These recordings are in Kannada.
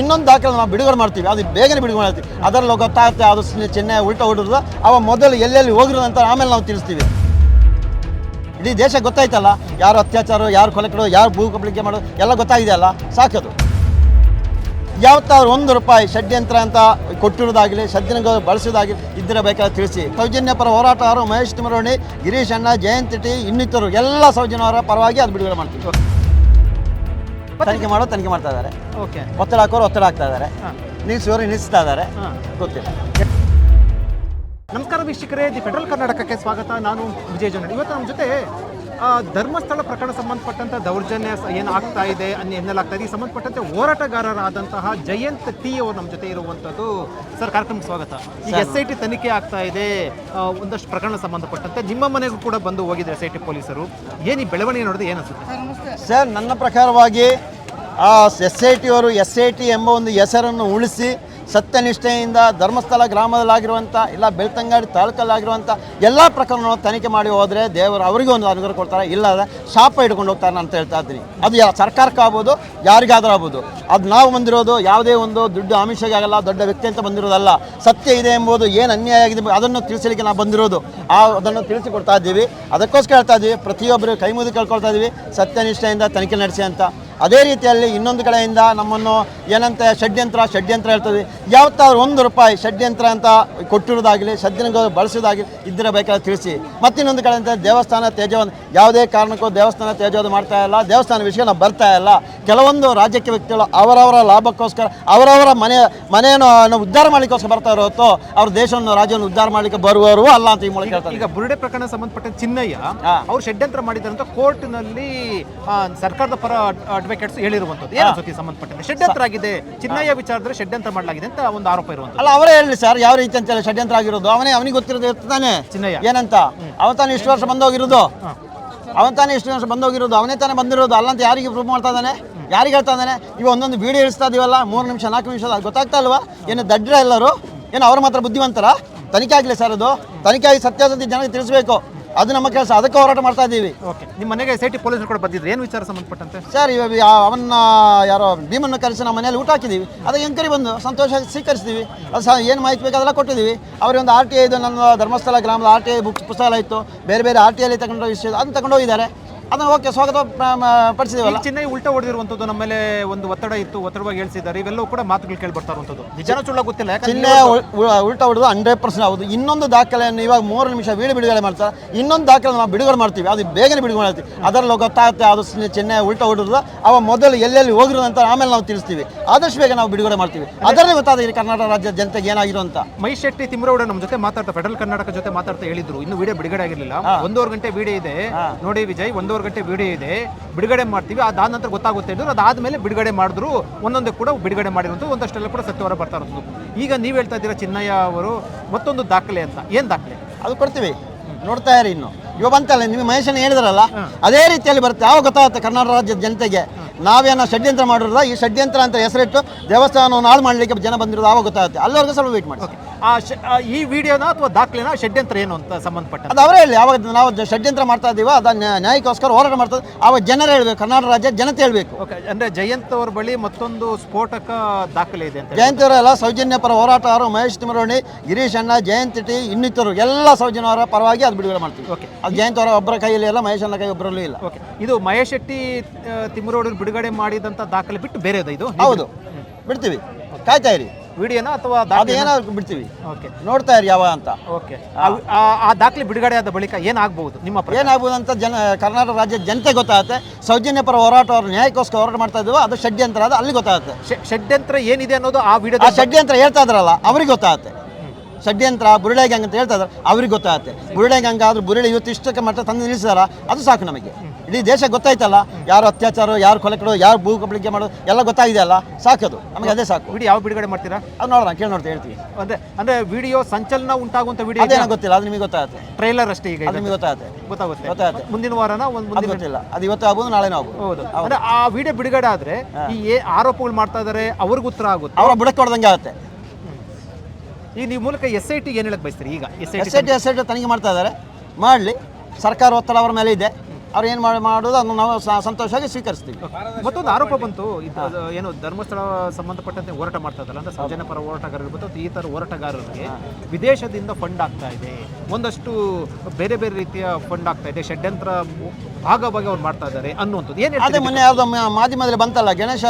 ಇನ್ನೊಂದು ದಾಖಲೆ ನಾವು ಬಿಡುಗಡೆ ಮಾಡ್ತೀವಿ. ಅದು ಬೇಗನೆ ಬಿಡುಗಡೆ ಮಾಡ್ತೀವಿ. ಅದರಲ್ಲಿ ಗೊತ್ತಾಗುತ್ತೆ ಅದು ಚೆನ್ನೈ ಉಲ್ಟ ಹೊಡಿರೋದು ಅವ ಮೊದಲು ಎಲ್ಲೆಲ್ಲಿ ಹೋಗಿರೋದು ಅಂತ ಆಮೇಲೆ ನಾವು ತಿಳಿಸ್ತೀವಿ. ಇಡೀ ದೇಶ ಗೊತ್ತಾಯ್ತಲ್ಲ, ಯಾರು ಅತ್ಯಾಚಾರ, ಯಾರು ಕೊಲೆಗಳು ಯಾರು ಭೂ ಕಬಳಿಕೆ ಮಾಡೋದು, ಎಲ್ಲ ಗೊತ್ತಾಗಿದೆಯಲ್ಲ ಸಾಕದು ಯಾವತ್ತಾದ್ರು ಒಂದು ರೂಪಾಯಿ ಷಡ್ಯಂತ್ರ ಅಂತ ಕೊಟ್ಟಿರೋದಾಗಲಿ ಷಡ್ಯಂತ್ರ ಬಳಸೋದಾಗಲಿ ಇದ್ದರೆ ಬೇಕಾದ್ರೆ ತಿಳಿಸಿ. ಸೌಜನ್ಯ ಪರ ಹೋರಾಟಗಾರರು ಮಹೇಶ್ ತಿಮರೋಣಿ ಗಿರೀಶ್ ಅಣ್ಣ, ಜಯಂತಿ ಟಿ ಇನ್ನಿತರು ಎಲ್ಲ ಸೌಜನ್ಯವರ ಪರವಾಗಿ ಅದು ಬಿಡುಗಡೆ ಮಾಡ್ತೀವಿ. ತನಿಖೆ ಮಾಡೋ ತನಿಖೆ ಮಾಡ್ತಾ ಇದ್ದಾರೆ. ಓಕೆ. ಒತ್ತಡ ಹಾಕೋರು ಒತ್ತಡ ಹಾಕ್ತಾ ಇದ್ದಾರೆ. ನಿಲ್ಲಿಸೋರು ನಿಲ್ಲಿಸ್ತಾ ಇದ್ದಾರೆ. ಗೊತ್ತಿಲ್ಲ. ನಮಸ್ಕಾರ ವೀಕ್ಷಕರೇ ದಿ ಫೆಡರಲ್ ಕರ್ನಾಟಕಕ್ಕೆ ಸ್ವಾಗತ. ನಾನು ವಿಜಯ್ ಜನ ಇವತ್ತು ನಮ್ಮ ಜೊತೆ ಧರ್ಮಸ್ಥಳ ಪ್ರಕರಣ ಸಂಬಂಧಪಟ್ಟಂತ ದೌರ್ಜನ್ಯ ಸ- ಏನು ಆಗ್ತಾ ಇದೆ ಅನ್ನ ಎನ್ನಲಾಗ್ತಾ ಇದೆ ಈ ಸಂಬಂಧಪಟ್ಟಂತೆ ಹೋರಾಟಗಾರರಾದಂತಹ ಜಯಂತ್ ಟಿ ಅವರು ನಮ್ಮ ಜೊತೆ ಇರುವಂಥದ್ದು ಸರ್ ಕಾರ್ಯಕ್ರಮಕ್ಕೆ ಸ್ವಾಗತ. ಈಗ ಎಸ್ ಐ ಟಿ ತನಿಖೆ ಆಗ್ತಾ ಇದೆ. ಒಂದಷ್ಟು ಪ್ರಕರಣ ಸಂಬಂಧಪಟ್ಟಂತೆ ನಿಮ್ಮ ಮನೆಗೂ ಕೂಡ ಬಂದು ಹೋಗಿದ್ದಾರೆ ಎಸ್ ಐ ಟಿ ಪೊಲೀಸರು. ಏನು ಈ ಬೆಳವಣಿಗೆ ನೋಡಿದ್ರೆ ಏನಿಸುತ್ತೆ ಸರ್ ನನ್ನ ಪ್ರಕಾರವಾಗಿ ಆ ಎಸ್ ಐ ಟಿ ಅವರು ಎಸ್ ಐ ಟಿ ಎಂಬ ಒಂದು ಹೆಸರನ್ನು ಉಳಿಸಿ ಸತ್ಯನಿಷ್ಠೆಯಿಂದ ಧರ್ಮಸ್ಥಳ ಗ್ರಾಮದಲ್ಲಾಗಿರುವಂಥ ಇಲ್ಲ ಬೆಳ್ತಂಗಾಡಿ ತಾಲೂಕಲ್ಲಾಗಿರುವಂಥ ಎಲ್ಲ ಪ್ರಕರಣವನ್ನು ತನಿಖೆ ಮಾಡಿ ಹೋದರೆ ದೇವರು ಅವರಿಗೂ ಒಂದು ಅನುಗ್ರಹ ಕೊಡ್ತಾರೆ, ಇಲ್ಲದ ಶಾಪ ಹಿಡ್ಕೊಂಡು ಹೋಗ್ತಾರೆ ಅಂತ ಹೇಳ್ತಾ ಇದ್ದೀನಿ. ಅದು ಯಾ ಸರ್ಕಾರಕ್ಕಾಗ್ಬೋದು ಯಾರಿಗಾದರೂ ಆಗ್ಬೋದು. ಅದು ನಾವು ಬಂದಿರೋದು ಯಾವುದೇ ಒಂದು ದುಡ್ಡು ಆಮಿಷಗೆ ಆಗಲ್ಲ, ದೊಡ್ಡ ವ್ಯಕ್ತಿ ಅಂತ ಬಂದಿರೋದಲ್ಲ. ಸತ್ಯ ಇದೆ ಎಂಬುದು ಏನು ಅನ್ಯಾಯ ಆಗಿದೆ ಅದನ್ನು ತಿಳಿಸಲಿಕ್ಕೆ ನಾವು ಬಂದಿರೋದು. ಆ, ಅದನ್ನು ತಿಳಿಸಿಕೊಡ್ತಾ ಇದ್ದೀವಿ. ಅದಕ್ಕೋಸ್ಕರ ಹೇಳ್ತಾ ಇದ್ದೀವಿ, ಪ್ರತಿಯೊಬ್ಬರು ಕೈ ಮುಗಿದು ಕೇಳ್ಕೊಳ್ತಾ ಇದ್ದೀವಿ. ಸತ್ಯನಿಷ್ಠೆಯಿಂದ ತನಿಖೆ ನಡೆಸಿ ಅಂತ ಅದೇ ರೀತಿಯಲ್ಲಿ ಇನ್ನೊಂದು ಕಡೆಯಿಂದ ನಮ್ಮನ್ನು ಏನಂತೆ ಷಡ್ಯಂತ್ರ ಷಡ್ಯಂತ್ರ ಹೇಳ್ತದೆ. ಯಾವತ್ತಾದ್ರೂ ಒಂದು ರೂಪಾಯಿ ಷಡ್ಯಂತ್ರ ಅಂತ ಕೊಟ್ಟಿರೋದಾಗಲಿ ಷಡ್ಯಂತ್ರ ಬಳಸೋದಾಗಲಿ ಇದ್ದರೆ ಬೇಕಾದ್ರೆ ತಿಳಿಸಿ. ಮತ್ತಿನ್ನೊಂದು ಕಡೆಯಿಂದ ದೇವಸ್ಥಾನ ತ್ಯಾಜ್ಯವನ್ನು ಯಾವುದೇ ಕಾರಣಕ್ಕೂ ದೇವಸ್ಥಾನ ತ್ಯಾಜ್ಯವನ್ನು ಮಾಡ್ತಾ ಇಲ್ಲ ದೇವಸ್ಥಾನ ವಿಷಯ ನಾವು ಬರ್ತಾ ಇಲ್ಲ. ಕೆಲವೊಂದು ರಾಜ್ಯಕ್ಕೆ ವ್ಯಕ್ತಿಗಳು ಅವರವರ ಲಾಭಕ್ಕೋಸ್ಕರ ಅವರವರ ಮನೆ ಮನೆಯನ್ನು ಉದ್ಧಾರ ಮಾಡಲಿಕ್ಕೋಸ್ಕರ ಬರ್ತಾ ಇರೋತ್ತೋ ಅವ್ರ ದೇಶವನ್ನು ರಾಜ್ಯವನ್ನು ಉದ್ಧಾರ ಮಾಡಲಿಕ್ಕೆ ಬರುವವರು ಅಲ್ಲ ಅಂತ ಈ ಮೂಲಕ ಹೇಳ್ತಾರೆ ಈಗ ಬುರುಡೆ ಪ್ರಕರಣ ಸಂಬಂಧಪಟ್ಟ ಚಿನ್ನಯ್ಯ. ಅವ್ರು ಷಡ್ಯಂತ್ರ ಮಾಡಿದಂತ ಅಂತ ಕೋರ್ಟ್ನಲ್ಲಿ ಸರ್ಕಾರದ ಪರ ಅಡ್ವೊಕೇಟ್ಸ್ ಹೇಳಿರುವಂತದ್ದು ಏನು ಸಂಬಂಧಪಟ್ಟಂತೆ. ಷಡ್ಯಂತ್ರ ಆಗಿದೆ. ಚಿನ್ನಯ್ಯ ವಿಚಾರದಲ್ಲಿ ಷಡ್ಯಂತ್ರ ಮಾಡಲಾಗಿದೆ ಅಂತ ಒಂದು ಆರೋಪ ಇರುವಂತ ಅಲ್ಲ ಅವರೇ ಹೇಳಿ ಸರ್ ಯಾವ ರೀತಿ ಅಂತ ಷಡ್ಯಂತ್ರ ಆಗಿರೋದು. ಅವನೇ ಅವನಿಗೆ ಗೊತ್ತಿರೋದು ಇರ್ತಾನೆ ಚಿನ್ನಯ್ಯ. ಏನಂತ? ಅವನ ತಾನೇ ಇಷ್ಟು ವರ್ಷ ಬಂದೋಗಿರೋದು? ಅವನ್ ತಾನೇ ಇಷ್ಟು ವರ್ಷ ಬಂದೋಗಿರೋದು? ಅವನೇ ತಾನೇ ಬಂದಿರೋದು? ಅಲ್ಲಂತ ಯಾರಿಗೆ ಪ್ರೂವ್ ಮಾಡ್ತಾ ಇದ್ದಾನೆ? ಯಾರಿಗೆ ಹೇಳ್ತಾ ಇದ್ದಾನೆ? ಇವ ಒಂದೊಂದು ವಿಡಿಯೋ ಇಳಿಸ್ತಾ ಇದೀವಲ್ಲ ಮೂರು ನಿಮಿಷ ನಾಲ್ಕು ನಿಮಿಷ ಅದು ಗೊತ್ತಾಗ್ತಾ ಇಲ್ವಾ? ಏನು ದಡ್ರ ಎಲ್ಲರೂ? ಏನು ಅವ್ರ ಮಾತ್ರ ಬುದ್ಧಿವಂತರ? ತನಿಖೆ ಆಗಲಿ ಸರ್ ಅದು. ತನಿಖೆ ಆಗಿ ಸತ್ಯಾಸತ್ಯ ಜನಕ್ಕೆ ತಿಳಿಸ್ಬೇಕು. ಅದು ನಮ್ಮ ಕೆಲಸ ಅದಕ್ಕೆ ಹೋರಾಟ ಮಾಡ್ತಾ ಇದ್ದೀವಿ. ಓಕೆ. ನಿಮ್ಮ ಮನೆಗೆ ಎಸ್ ಐ ಟಿ ಪೊಲೀಸರು ಕೂಡ ಬಂದಿದ್ರು. ಏನು ವಿಚಾರ ಸಂಬಂಧಪಟ್ಟಂತೆ? ಸರ್ ಇವಾಗ ಅವನ್ನ ಯಾರೋ ಭೀಮನ್ನು ಕರೆಸಿ ನಮ್ಮ ಮನೇಲಿ ಊಟ ಹಾಕಿದ್ದೀವಿ. ಅದಕ್ಕೆ ಎಂಕರಿ ಬಂದು ಸಂತೋಷ ಸ್ವೀಕರಿಸಿದ್ದೀವಿ. ಅದು ಸಹ ಏನು ಮಾಹಿತಿ ಬೇಕು ಅದೆಲ್ಲ ಕೊಟ್ಟಿದ್ದೀವಿ. ಅವ್ರಿಗೆ ಒಂದು ಆರ್ ಟಿ ಐದು ನನ್ನ ಧರ್ಮಸ್ಥಳ ಗ್ರಾಮದ ಆರ್ ಟಿ ಐ ಬುಕ್ ಪುಸ್ತಕ ಇತ್ತು. ಬೇರೆ ಬೇರೆ ಆರ್ ಟಿ ಐಲಿ ತಗೊಂಡು ವಿಷಯ ಅದನ್ನು ತಗೊಂಡು ಹೋಗಿದ್ದಾರೆ ಅದನ್ನು ಓಕೆ ಸ್ವಾಗತ ಪಡಿಸಿದೀವಲ್ಲ? ಚೆನ್ನೈ ಉಲ್ಟ ಹೊಡೆದಿರುವಂತದ್ದು ನಮ್ಮ ಮೇಲೆ ಒಂದು ಒತ್ತಡ ಇತ್ತು ಒತ್ತಡವಾಗಿ ಹೇಳ್ಸಿದ್ದಾರೆ. ಇವೆಲ್ಲವೂ ಕೂಡ ಮಾತುಗಳು ಕೇಳಿ ಬರ್ತಾ ಇರುವಂತದ್ದು ನಿಜನ ಸುಳ್ಳ ಗೊತ್ತಿಲ್ಲ ಉಲ್- ಉಲ್ಟಾ ಹೊಡೆದು ಹಂಡ್ರೆಡ್ ಪರ್ಸೆಂಟ್ ಹೌದು. ಇನ್ನೊಂದು ದಾಖಲೆಯನ್ನು ಇವಾಗ ಮೂರು ನಿಮಿಷ ವೀಡಿಯೋ ಬಿಡುಗಡೆ ಮಾಡ್ತಾರೆ. ಇನ್ನೊಂದು ದಾಖಲೆ ನಾವು ಬಿಡುಗಡೆ ಮಾಡ್ತೀವಿ. ಅದು ಬೇಗನೆ ಬಿಡುಗಡೆ ಮಾಡ್ತೀವಿ. ಅದರಲ್ಲಿ ಗೊತ್ತಾಗುತ್ತೆ ಅದು ಚೆನ್ನೈ ಉಲ್ಟಾ ಹೊಡೆದು ಅವ ಮೊದಲು ಎಲ್ಲೆಲ್ಲಿ ಹೋಗಿರೋದು ಅಂತ ಆಮೇಲೆ ನಾವು ತಿಳಿಸ್ತೀವಿ. ಆದಷ್ಟು ಬೇಗ ನಾವು ಬಿಡುಗಡೆ ಮಾಡ್ತೀವಿ. ಅದರಲ್ಲಿ ಗೊತ್ತಾದ ಈ ಕರ್ನಾಟಕ ರಾಜ್ಯ ಜನತೆಗೆ ಏನಾಗಿರೋ ಅಂತ. ಮಹೇಶ್ ಶೆಟ್ಟಿ ತಿಮ್ರೌಡ ನಮ್ಮ ಜೊತೆ ಮಾತಾಡ್ತಾ ಫೆಡರಲ್ ಕರ್ನಾಟಕ ಜೊತೆ ಮಾತಾಡ್ತಾ ಹೇಳಿದ್ರು. ಇನ್ನು ವಿಡಿಯೋ ಬಿಡುಗಡೆ ಆಗಿರಲಿಲ್ಲ. ಒಂದೂವರೆ ಗಂಟೆ ವಿಡಿಯೋ ಇದೆ. ನೋಡಿ ವಿಜಯ್ ಒಂದೂವರೆ ಗಂಟೆ ವಿಡಿಯೋ ಇದೆ ಬಿಡುಗಡೆ ಮಾಡ್ತೀವಿ. ಅದಾದ ನಂತರ ಗೊತ್ತಾಗುತ್ತೆ ಅದಾದ ಮೇಲೆ ಬಿಡುಗಡೆ ಮಾಡಿದ್ರು ಒಂದೊಂದೇ ಕೂಡ ಬಿಡುಗಡೆ ಮಾಡಿರುವಂಥದ್ದು ಒಂದಷ್ಟೆಲ್ಲ ಕೂಡ ಸತ್ಯವರ ಬರ್ತಾ ಇರೋದು ಈಗ ನೀವು ಹೇಳ್ತಾ ಇದ್ದೀರಾ ಚಿನ್ನಯ್ಯ ಅವರು ಮತ್ತೊಂದು ದಾಖಲೆ ಅಂತ. ಏನು ದಾಖಲೆ? ಅದು ಕೊಡ್ತೀವಿ. ನೋಡ್ತಾ ಇರಿ ಇನ್ನು. ಇವಾಗ ಬಂತಲ್ಲ ನಿಮಗೆ ಮಹೇಶನ ಹೇಳಿದ್ರಲ್ಲ ಅದೇ ರೀತಿಯಲ್ಲಿ ಬರುತ್ತೆ. ಯಾವ ಗೊತ್ತಾಗುತ್ತೆ ಕರ್ನಾಟಕ ರಾಜ್ಯದ ಜನತೆಗೆ? ನಾವೇನೋ ಷಡ್ಯಂತ್ರ ಮಾಡಿರೋದ? ಈ ಷಡ್ಯಂತ್ರ ಅಂತ ಹೆಸರಿಟ್ಟು ದೇವಸ್ಥಾನವನ್ನು ಹಾಳು ಮಾಡಲಿಕ್ಕೆ ಜನ ಬಂದಿರೋದು ಆವಾಗ ಗೊತ್ತಾಗುತ್ತೆ. ಅಲ್ಲಿವರೆಗೂ ಸ್ವಲ್ಪ ವೇಟ್ ಮಾಡಿ. ಆ ಈ ವಿಡಿಯೋನ ಅಥವಾ ದಾಖಲೆನ ಷಡ್ಯಂತ್ರ ಏನು ಅಂತ ಸಂಬಂಧಪಟ್ಟ ಅದು ಅವರೇ ಹೇಳಿ ಯಾವಾಗ ನಾವು ಷಡ್ಯಂತ್ರ ಮಾಡ್ತಾ ಇದ್ದೀವೋ ಅದನ್ನ ನ್ಯಾ- ನ್ಯಾಯಕ್ಕೋಸ್ಕರ ಹೋರಾಟ ಮಾಡ್ತಾ ಇದ್ದೀವಿ. ಆವಾಗ ಜನರು ಹೇಳ್ಬೇಕು ಕರ್ನಾಟಕ ರಾಜ್ಯ ಜನತೆ ಹೇಳಬೇಕು. ಓಕೆ ಅಂದ್ರೆ ಜಯಂತ್ ಅವ್ರ ಬಳಿ ಮತ್ತೊಂದು ಸ್ಫೋಟಕ ದಾಖಲೆ ಇದೆ ಅಂತ ಜಯಂತಿ ಅವರೆಲ್ಲ ಸೌಜನ್ಯ ಪರ ಹೋರಾಟಗಾರರು ಮಹೇಶ್ ತಿಮರೋಣಿ ಗಿರೀಶ್ ಅಣ್ಣ ಜಯಂತ್ ಟಿ ಇನ್ನಿತರು ಎಲ್ಲ ಸೌಜನ್ಯವರ ಪರವಾಗಿ ಅದು ಬಿಡುಗಡೆ ಮಾಡ್ತೀವಿ. ಓಕೆ ಅದು ಜಯಂತ್ ಅವರ ಒಬ್ಬರ ಕೈಯಲ್ಲಿ ಇಲ್ಲ ಮಹೇಶ್ ಅಣ್ಣ ಕೈ ಒಬ್ಬರಲ್ಲೂ ಇಲ್ಲ. ಓಕೆ ಇದು ಮಹೇಶ್ ಶೆಟ್ಟಿ ತಿಮರೋಡಿ ಬಿಡುಗಡೆ ಮಾಡಿದಂತ ದಾಖಲೆ ಬಿಟ್ಟು ಬೇರೆದ ಇದು? ಹೌದು. ಬಿಡ್ತೀವಿ. ಕಾಯ್ತಾ ಇರಿ. ವಿಡಿಯೋನ ಅಥವಾ ಅದು ದಾಖಲೆ ಏನಾದ್ರು ಬಿಡ್ತೀವಿ. ಓಕೆ ನೋಡ್ತಾ ಇರಿ ಯಾವ ಅಂತ. ಓಕೆ ಆ. ದಾಖಲೆ ಬಿಡುಗಡೆ ಆದ ಬಳಿಕ ಏನಾಗಬಹುದು ನಿಮ್ಮ? ಏನಾಗ್ಬೋದು ಅಂತ ಜನ ಕರ್ನಾಟಕ ರಾಜ್ಯದ ಜನತೆ ಗೊತ್ತಾಗುತ್ತೆ. ಸೌಜನ್ಯ ಪರ ಹೋರಾಟ ಅವರು ನ್ಯಾಯಕ್ಕೋಸ್ಕರ ಹೋರಾಟ ಮಾಡ್ತಾ ಇದ್ದೀವೋ ಅದು ಷಡ್ಯಂತ್ರ ಅದು ಅಲ್ಲಿ ಗೊತ್ತಾಗುತ್ತೆ. ಷಡ್ಯಂತ್ರ ಏನಿದೆ ಅನ್ನೋದು ಆ ಆ ಷಡ್ಯಂತ್ರ ಹೇಳ್ತಾ ಇದ್ರಲ್ಲ ಅವ್ರಿಗೆ ಗೊತ್ತಾಗುತ್ತೆ. ಷಡ್ಯಂತ್ರ ಬುರುಳೆ ಗ್ಯಾಂಗ್ ಅಂತ ಹೇಳ್ತಾ ಇದ್ದಾರೆ ಅವ್ರಿಗೆ ಗೊತ್ತಾಗುತ್ತೆ. ಬುರುಳೆ ಗ್ಯಾಂಗ್ ಆದ್ರೂ ಬುರುಳೆ ಇವತ್ತು ಇಷ್ಟಕ್ಕೆ ಮಟ್ಟ ತಂದು ನಿಲ್ಲಿಸಿದಾರ ಅದು ಸಾಕು ನಮಗೆ. ಇಡೀ ದೇಶ ಗೊತ್ತಾಯ್ತಲ್ಲ ಯಾರು ಅತ್ಯಾಚಾರ ಯಾರು ಕೊಲೆ ಕೊಡೋ ಯಾರು ಭೂ ಕಬಳಿಕೆ ಮಾಡೋದು ಎಲ್ಲ ಗೊತ್ತಾಗಿದೆಯಲ್ಲ ಸಾಕದು ನಮಗೆ ಅದೇ ಸಾಕು. ವಿಡಿಯೋ ಯಾವ ಬಿಡುಗಡೆ ಮಾಡ್ತೀರಾ? ಅದು ನೋಡೋಣ ಕೇಳಿ ನೋಡ್ತಾ ಹೇಳ್ತೀವಿ. ಅಂದ್ರೆ ಅಂದ್ರೆ ವಿಡಿಯೋ ಸಂಚಲನ ಉಂಟಾಗುವಂತ ವಿಡಿಯೋ ಅದೇನೋ ಗೊತ್ತಿಲ್ಲ ಅದು ನಿಮಗೆ ಗೊತ್ತಾಗುತ್ತೆ. ಟ್ರೈಲರ್ ಅಷ್ಟೇ ಈಗ. ನಿಮಗೆ ಗೊತ್ತಾಗುತ್ತೆ. ಗೊತ್ತಾಗುತ್ತೆ. ಗೊತ್ತಾಗುತ್ತೆ. ಮುಂದಿನ ವಾರನ ಒಂದು ಮುಂದಿನ ಗೊತ್ತಿಲ್ಲ. ಅದು ಇವತ್ತು ಆಗ್ಬೋದು ನಾಳೆ ಆಗ್ಬೋದು. ಹೌದು. ಅಂದ್ರೆ ಆ ವಿಡಿಯೋ ಬಿಡುಗಡೆ ಆದ್ರೆ ಈ ಏ ಆರೋಪಗಳು ಮಾಡ್ತಾ ಇದಾರೆ ಅವ್ರಿಗೂ ಉತ್ತರ ಆಗುತ್ತೆ. ಅವರ ಬುಡಕ್ಕೆ ಹೊಡೆದಂಗೆ ಆಗುತ್ತೆ. ಈಗ ನೀವು ಮೂಲಕ ಎಸ್ ಐ ಟಿ ಏನ್ ಹೇಳಕ್ ಬಯಸ್ತೀರಿ ಈಗ? S I S I T S I T ತನಿಖೆ ಮಾಡ್ತಾ ಇದ್ದಾರೆ ಮಾಡಲಿ. ಸರ್ಕಾರ ಒತ್ತಡ ಅವರ ಮೇಲೆ ಇದೆ. ಅವ್ರು ಏನು ಮಾಡಿ ಮಾಡೋದು ಅದನ್ನು ನಾವು ಸ- ಸಂತೋಷವಾಗಿ ಸ್ವೀಕರಿಸ್ತೀವಿ. ಮತ್ತೊಂದು ಆರೋಪ ಬಂತು ಇದು ಏನು ಧರ್ಮಸ್ಥಳ ಸಂಬಂಧಪಟ್ಟಂತೆ ಹೋರಾಟ ಮಾಡ್ತಾ ಇದ್ದಲ್ಲ ಅಂದ್ರೆ ಸೌಜನ್ಯ ಪರ ಹೋರಾಟಗಾರರು ಇರ್ಬೋದು ಈ ಥರ ಹೋರಾಟಗಾರರಿಗೆ ವಿದೇಶದಿಂದ ಫಂಡ್ ಆಗ್ತಾ ಇದೆ. ಒಂದಷ್ಟು ಬೇರೆ ಬೇರೆ ರೀತಿಯ ಫಂಡ್ ಆಗ್ತಾ ಇದೆ ಷಡ್ಯಂತ್ರ ಭಾಗವಾಗಿ ಅವ್ರು ಮಾಡ್ತಾ ಇದ್ದಾರೆ ಅನ್ನುವಂಥದ್ದು. ಏನು ಅದೇ ಮೊನ್ನೆ ಯಾವುದೋ ಮ- ಮಾಧ್ಯಮದಲ್ಲಿ ಬಂತಲ್ಲ ಗಣೇಶ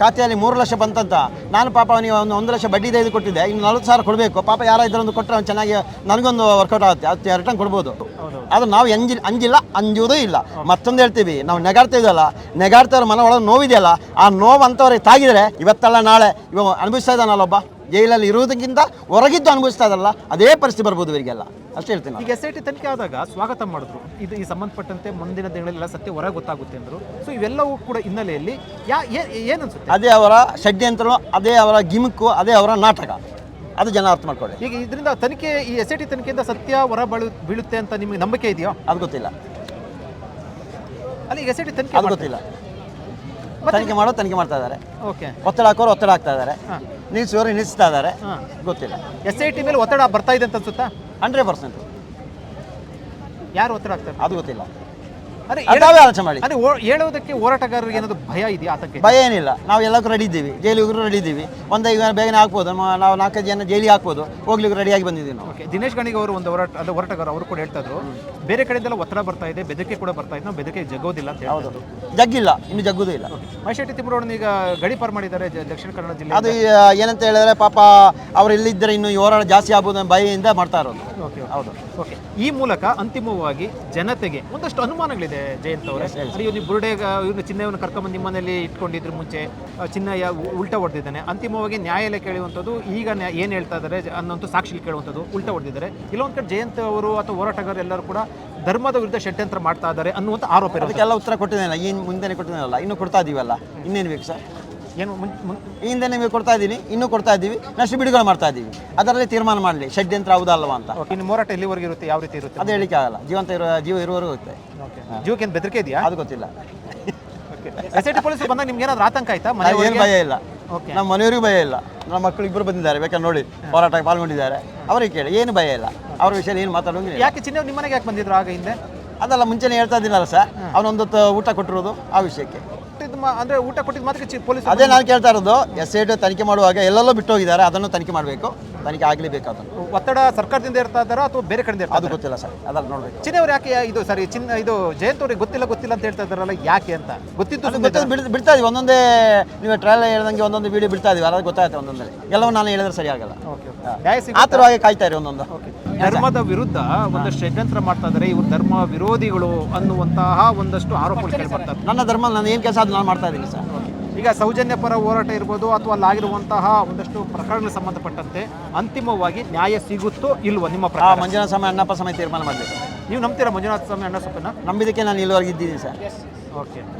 ಖಾತೆಯಲ್ಲಿ ಮೂರು ಲಕ್ಷ ಬಂತಂತ. ನಾನು ಪಾಪ ಅವನಿಗೆ ಒಂದು ಒಂದು ಲಕ್ಷ ಬಡ್ಡಿ ತೆಗೆದು ಕೊಟ್ಟಿದ್ದೆ ಇನ್ನು ನಲ್ವತ್ತು ಸಾವಿರ ಕೊಡಬೇಕು. ಪಾಪ ಯಾರ ಇದರೊಂದು ಕೊಟ್ಟರೆ ಅವ್ನು ಚೆನ್ನಾಗಿ ನನಗೊಂದು ವರ್ಕೌಟ್ ಆಗುತ್ತೆ ಅದು ರಿಟರ್ನ್ ಕೊಡ್ಬೋದು. ಅದು ನಾವು ಎಂಜಿ ಅಂಜಿಲ್ಲ ಅಂಜುವುದೂ ಇಲ್ಲ. ಮತ್ತೊಂದು ಹೇಳ್ತೀವಿ ನಾವು ನೆಗಾಡ್ತಾ ಇದೆಯಲ್ಲ ನೆಗಾಡ್ತಾ ಮನ ಒಳಗೆ ನೋವಿದೆಯಲ್ಲ ಆ ನೋವು ಅಂತವ್ರಿಗೆ ತಾಗಿದರೆ ಇವತ್ತಲ್ಲ ನಾಳೆ ಇವ ಅನುಭವಿಸ್ತಾ ಇದ್ದಾನಲ್ಲ ಒಬ್ಬ? ಜೈಲಲ್ಲಿ ಇರುವುದಕ್ಕಿಂತ ಹೊರಗಿದ್ದು ಅನುಭವಿಸ್ತಾ ಇದಲ್ಲ ಅದೇ ಪರಿಸ್ಥಿತಿ ಬರ್ಬೋದು ಇವರಿಗೆಲ್ಲ. ಅಷ್ಟೇ ಹೇಳ್ತೀನಿ. ಈಗ ಎಸ್ ಐ ಟಿ ತನಿಖೆ ಆದಾಗ ಸ್ವಾಗತ ಮಾಡಿದ್ರು. ಇದು ಈ ಸಂಬಂಧಪಟ್ಟಂತೆ ಮುಂದಿನ ದಿನಗಳಲ್ಲೆಲ್ಲ ಸತ್ಯ ಹೊರಗೆ ಗೊತ್ತಾಗುತ್ತೆ ಅಂದರು. ಸೊ ಇವೆಲ್ಲವೂ ಕೂಡ ಹಿನ್ನೆಲೆಯಲ್ಲಿ ಯಾ ಏನು ಅನ್ಸುತ್ತೆ? ಅದೇ ಅವರ ಷಡ್ಯಂತ್ರ ಅದೇ ಅವರ ಗಿಮಿಕ್ಕು ಅದೇ ಅವರ ನಾಟಕ. ಅದು ಜನ ಅರ್ಥ ಮಾಡ್ಕೊಳ್ಳಿ. ಈಗ ಇದರಿಂದ ತನಿಖೆ ಈ ಎಸ್ ಐ ಟಿ ತನಿಖೆಯಿಂದ ಸತ್ಯ ಹೊರ ಬಳ ಬೀಳುತ್ತೆ ಅಂತ ನಿಮಗೆ ನಂಬಿಕೆ ಇದೆಯೋ? ಅದು ಗೊತ್ತಿಲ್ಲ. ಅಲ್ಲಿ ಎಸ್ ಐ ಟಿ ತನಿಖೆ ಅದು ಗೊತ್ತಿಲ್ಲ. ತನಿಖೆ ಮಾಡೋ ತನಿಖೆ ಮಾಡ್ತಾ ಇದ್ದಾರೆ. ಓಕೆ. ಒತ್ತಡ ಹಾಕೋರು ಒತ್ತಡ ಹಾಕ್ತಾ ಇದ್ದಾರೆ. ನಿಲ್ಲಿಸೋರು ನಿಲ್ಲಿಸ್ತಾ ಇದ್ದಾರೆ. ಗೊತ್ತಿಲ್ಲ. ಎಸ್ ಐ ಟಿ ಮೇಲೆ ಒತ್ತಡ ಬರ್ತಾ ಇದೆ ಅಂತ ಅನ್ಸುತ್ತಾ? Hundred percent. ಯಾರು ಒತ್ತಡ ಆಗ್ತಾರೆ ಅದು ಗೊತ್ತಿಲ್ಲ. ಆಲೋಚನೆ ಮಾಡಿ. ಅದೇ ಹೇಳೋದಕ್ಕೆ ಹೋರಾಟಗಾರರಿಗೆ ಏನಾದ್ರು ಭಯ ಇದೆಯಾ ಆತಕ್ಕೆ? ಭಯ ಏನಿಲ್ಲ. ನಾವು ಎಲ್ಲಕ್ಕೂ ರೆಡಿ ಇದ್ದೀವಿ. ಜೈಲಿಗೂ ರೆಡಿ ಇದ್ದೀವಿ. ಒಂದು ಈಗ ಬೇಗನೆ ಹಾಕ್ಬೋದು. ನಾವು ನಾಲ್ಕೈದು ಜನ ಜೈಲಿಗೆ ಹಾಕ್ಬೋದು. ಹೋಗ್ಲಿಕ್ಕೆ ರೆಡಿಯಾಗಿ ಬಂದಿದ್ದೀವಿ ನಾವು. ಓಕೆ ದಿನೇಶ್ ಗಣಿಗೆ ಅವರು ಒಂದು ಹೋರಾಟ ಅಲ್ಲ ಹೋರಾಟಗಾರ ಅವರು ಕೂಡ ಹೇಳ್ತಾ ಇದ್ರು. ಬೇರೆ ಕಡೆಯಿಂದೆಲ್ಲ ಒತ್ತಡ ಬರ್ತಾ ಇದೆ ಬೆದರಿಕೆ ಕೂಡ ಬರ್ತಾ ಇದೆ. ನಾವು ಬೆದರಿಕೆ ಜಗೋದಿಲ್ಲ ಅಂತ ಇದ್ರು. ಜಗ್ಗಿಲ್ಲ. ಇನ್ನು ಜಗ್ಗೋದೇ ಇಲ್ಲ. ಮಹೇಶೆಟ್ಟಿ ತಿಮ್ಮರವ್ರನ್ನ ಈಗ ಗಡಿಪಾರು ಮಾಡಿದ್ದಾರೆ ದಕ್ಷಿಣ ಕನ್ನಡ ಜಿಲ್ಲೆ ಅದು ಏನಂತ ಹೇಳಿದ್ರೆ ಪಾಪ ಅವರು ಇಲ್ಲಿದ್ದರೆ ಇನ್ನು ಹೋರಾಟ ಜಾಸ್ತಿ ಆಗ್ಬೋದು ಬಾಯಿಯಿಂದ ಭಯದಿಂದ ಮಾಡ್ತಾ ಇರೋದು. ಓಕೆ ಹೌದು. ಓಕೆ ಈ ಮೂಲಕ ಅಂತಿಮವಾಗಿ ಜನತೆಗೆ ಒಂದಷ್ಟು ಅನುಮಾನಗಳಿದೆ ಜಯಂತ್ ಅವರೇ. ಅಂದ್ರೆ ಇವ್ರು ಬುರುಡೆಗ ಇವ್ನು ಚಿನ್ನವನ್ನು ಕರ್ಕೊಂಬಂದು ನಿಮ್ಮನೇಲಿ ಇಟ್ಕೊಂಡಿದ್ರು ಮುಂಚೆ ಚಿನ್ನಯ್ಯ ಉಲ್ಟಾ ಹೊಡೆದಿದ್ದಾನೆ. ಅಂತಿಮವಾಗಿ ನ್ಯಾಯಾಲಯ ಕೇಳುವಂಥದ್ದು ಈಗ ಏನು ಹೇಳ್ತಾ ಇದ್ದಾರೆ ಅನ್ನೋಂಥ ಸಾಕ್ಷಿ ಕೇಳುವಂಥದ್ದು ಉಲ್ಟಾ ಹೊಡೆದಿದ್ದಾರೆ. ಇಲ್ಲೊಂದ್ ಕಡೆ ಜಯಂತ್ ಅವರು ಅಥವಾ ಹೋರಾಟಗಾರರು ಎಲ್ಲರೂ ಕೂಡ ಧರ್ಮದ ವಿರುದ್ಧ ಷಡ್ಯಂತ್ರ ಮಾಡ್ತಾ ಇದ್ದಾರೆ ಅನ್ನುವಂಥ ಆರೋಪ ಇರೋದಕ್ಕೆಲ್ಲ ಅದಕ್ಕೆಲ್ಲ ಉತ್ತರ ಕೊಟ್ಟಿದ್ದೇನೆ ಏನು ಮುಂದೆನೇ ಕೊಟ್ಟಿದ್ದೇನಲ್ಲ ಇನ್ನು ಕೊಡ್ತಾ ಇದೀವಲ್ಲ? ಇನ್ನೇನು ಬೇಕು ಸರ್? ಏನು ಮುಂ ಈ ಹಿಂದೆ ನಿಮಗೆ ಕೊಡ್ತಾ ಇದ್ದೀನಿ. ಇನ್ನೂ ಕೊಡ್ತಾ ಇದ್ದೀವಿ. ನಷ್ಟು ಬಿಡುಗಡೆ ಮಾಡ್ತಾ ಇದ್ದೀವಿ. ಅದರಲ್ಲಿ ತೀರ್ಮಾನ ಮಾಡಲಿ. ಷಡ್ಯಂತ್ರ ಹೌದಾ ಅಲ್ವಾ ಅಂತ. ಓಕೆ ಇನ್ನು ಮೋರಾಟ ಎಲ್ಲಿವರೆಗೆ ಇರುತ್ತೆ? ಯಾವ ರೀತಿ ಇರುತ್ತೆ? ಅದು ಹೇಳಿಕ್ಕೆ ಆಗಲ್ಲ. ಜೀವಂತ ಇರೋ ಜೀವ ಇರುವವರೆಗೂ ಇರುತ್ತೆ. ಓಕೆ ಜೀವಕ್ಕೆ ಏನು ಬೆದರಿಕೆ ಇದೆಯಾ? ಅದು ಗೊತ್ತಿಲ್ಲ. ಎಸ್ ಐ ಟಿ ಪೊಲೀಸರು ಬಂದಾಗ ನಿಮ್ಗೆ ಏನಾದ್ರು ಆತಂಕ ಆಯ್ತಾ ಮನೆ ಏನು ಭಯ ಇಲ್ಲ. ಓಕೆ ನಮ್ಮ ಮನೆಯವರಿಗೂ ಭಯ ಇಲ್ಲ. ನಮ್ಮ ಮಕ್ಕಳು ಇಬ್ಬರು ಬಂದಿದ್ದಾರೆ. ಬೇಕಾದ್ರೆ ನೋಡಿ ಹೋರಾಟಕ್ಕೆ ಪಾಲ್ಗೊಂಡಿದ್ದಾರೆ. ಅವರಿಗೆ ಕೇಳಿ. ಏನು ಭಯ ಇಲ್ಲ. ಅವ್ರ ವಿಷಯ ಏನು ಮಾತಾಡೋಂಗಿಲ್ಲ. ಯಾಕೆ ಚಿನ್ನ ನಿಮ್ಮ ಮನೆಗೆ ಯಾಕೆ ಬಂದಿದ್ರು ಆಗ ಹಿಂದೆ? ಅದಲ್ಲ ಮುಂಚೆನೇ ಹೇಳ್ತಾ ಇದ್ದೀನಲ್ಲ ಸರ್. ಅವನೊಂದು ಊಟ ಕೊಟ್ಟಿರೋದು ಆ ವಿಷಯಕ್ಕೆ. ಅಂದ್ರೆ ಊಟ ಕೊಟ್ಟಿದ್ದು ಮಾತ್ರಕ್ಕೆ ಪೊಲೀಸ್ ಅದೇ ನಾನು ಕೇಳ್ತಾ ಇರೋದು ಎಸ್ ಐ ಟಿ ತನಿಖೆ ಮಾಡುವಾಗ ಎಲ್ಲೆಲ್ಲೋ ಬಿಟ್ಟು ಹೋಗಿದ್ದಾರೆ ಅದನ್ನು ತನಿಖೆ ಮಾಡಬೇಕು ತನಿಖೆ ಆಗಲೇಬೇಕು ಅದನ್ನು ಒತ್ತಡ ಸರ್ಕಾರದಿಂದ ಇರ್ತಾ ಇದ್ದಾರಾ ಅಥವಾ ಬೇರೆ ಕಡೆ ಇರ್ತಾ ಅದು ಗೊತ್ತಿಲ್ಲ ಸರ್ ಅದ್ರಲ್ಲಿ ನೋಡಬೇಕು. ಚಿನ್ನ ಅವ್ರು ಯಾಕೆ ಇದು ಸರಿ ಚಿನ್ನ ಇದು ಜಯಂತ್ ಅವ್ರಿಗೆ ಗೊತ್ತಿಲ್ಲ ಗೊತ್ತಿಲ್ಲ ಅಂತ ಹೇಳ್ತಾ ಇದ್ದಾರಲ್ಲ ಯಾಕೆ ಅಂತ? ಗೊತ್ತಿದ್ದು ಅದು ಸುಮ್ನೆ ಬಿಡ್ತಾ ಇದೀವಿ ಒಂದೊಂದೇ ನೀವು ಟ್ರಯಲ್ ಹೇಳ್ದಂಗೆ ಒಂದೊಂದು ವಿಡಿಯೋ ಬಿಡ್ತಾ ಇದೀವಿ ಅದಾಗ ಗೊತ್ತಾಯ್ತು ಒಂದೊಂದೇ ಎಲ್ಲವೂ ನಾನು ಹೇಳಿದ್ರೆ ಸರಿ ಆಗಲ್ಲ. Okay okay. ನ್ಯಾಯ ಸಿಗ ಆ ಥರವಾಗಿ ಕಾಯ್ತಾ ಇರಿ ಒಂದೊಂದು. ಧರ್ಮದ ವಿರುದ್ಧ ಒಂದಷ್ಟು ಷಡ್ಯಂತ್ರ ಮಾಡ್ತಾ ಇದ್ದಾರೆ. ಇವರು ಧರ್ಮ ವಿರೋಧಿಗಳು ಅನ್ನುವಂತಹ ಒಂದಷ್ಟು ಆರೋಪಗಳು ಕೇಳ್ಬರ್ತಾ ನನ್ನ ಧರ್ಮ ನಾನು ಏನು ಕೆಲಸ ಅದು ನಾನು ಮಾಡ್ತಾ ಇದ್ದೀನಿ ಸರ್. ಈಗ ಸೌಜನ್ಯ ಪರ ಹೋರಾಟ ಇರ್ಬೋದು ಅಥವಾ ಅಲ್ಲಾಗಿರುವಂತಹ ಒಂದಷ್ಟು ಪ್ರಕರಣಕ್ಕೆ ಸಂಬಂಧಪಟ್ಟಂತೆ ಅಂತಿಮವಾಗಿ ನ್ಯಾಯ ಸಿಗುತ್ತೋ ಇಲ್ವೋ ನಿಮ್ಮ ಪ್ರಕಾರ? ಮಂಜುನಾಥ ಸ್ವಾಮಿ ಅಣ್ಣಪ್ಪ ಸಮಯ ತೀರ್ಮಾನ ಮಾಡಿದೆ ಸರ್ ನೀವು ನಂಬ್ತೀರಾ ಮಂಜುನಾಥ ಸ್ವಾಮಿ ಅಣ್ಣ ಸ್ವಲ್ಪ ನಂಬಿದಕ್ಕೆ ನಾನು ಇಲ್ಲಿವರೆಗೆ ಇದ್ದೀನಿ ಸರ್. ಓಕೆ.